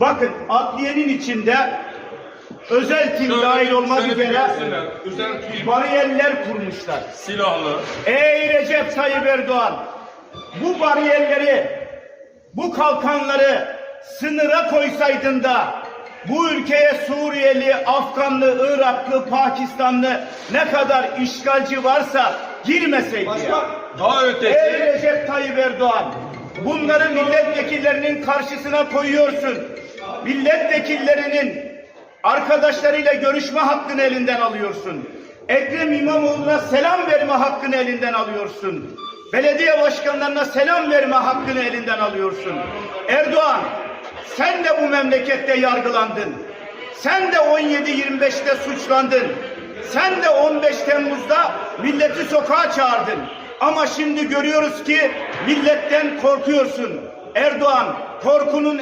Bakın adliyenin içinde özel tim dahil olmak şöyle üzere bariyerler kurmuşlar. silahlı. Ey Recep Tayyip Erdoğan bu bariyerleri, bu kalkanları sınıra koysaydın da bu ülkeye Suriyeli, Afganlı, Iraklı, Pakistanlı ne kadar işgalci varsa girmeseydi ya. Daha Ey ötesi Recep Tayyip Erdoğan, bunları milletvekillerinin karşısına koyuyorsun. Milletvekillerinin arkadaşlarıyla görüşme hakkını elinden alıyorsun. Ekrem İmamoğlu'na selam verme hakkını elinden alıyorsun. Belediye başkanlarına selam verme hakkını elinden alıyorsun. Erdoğan, sen de bu memlekette yargılandın. Sen de 17-25'te suçlandın. Sen de 15 Temmuz'da milleti sokağa çağırdın. Ama şimdi görüyoruz ki milletten korkuyorsun. Erdoğan korkunun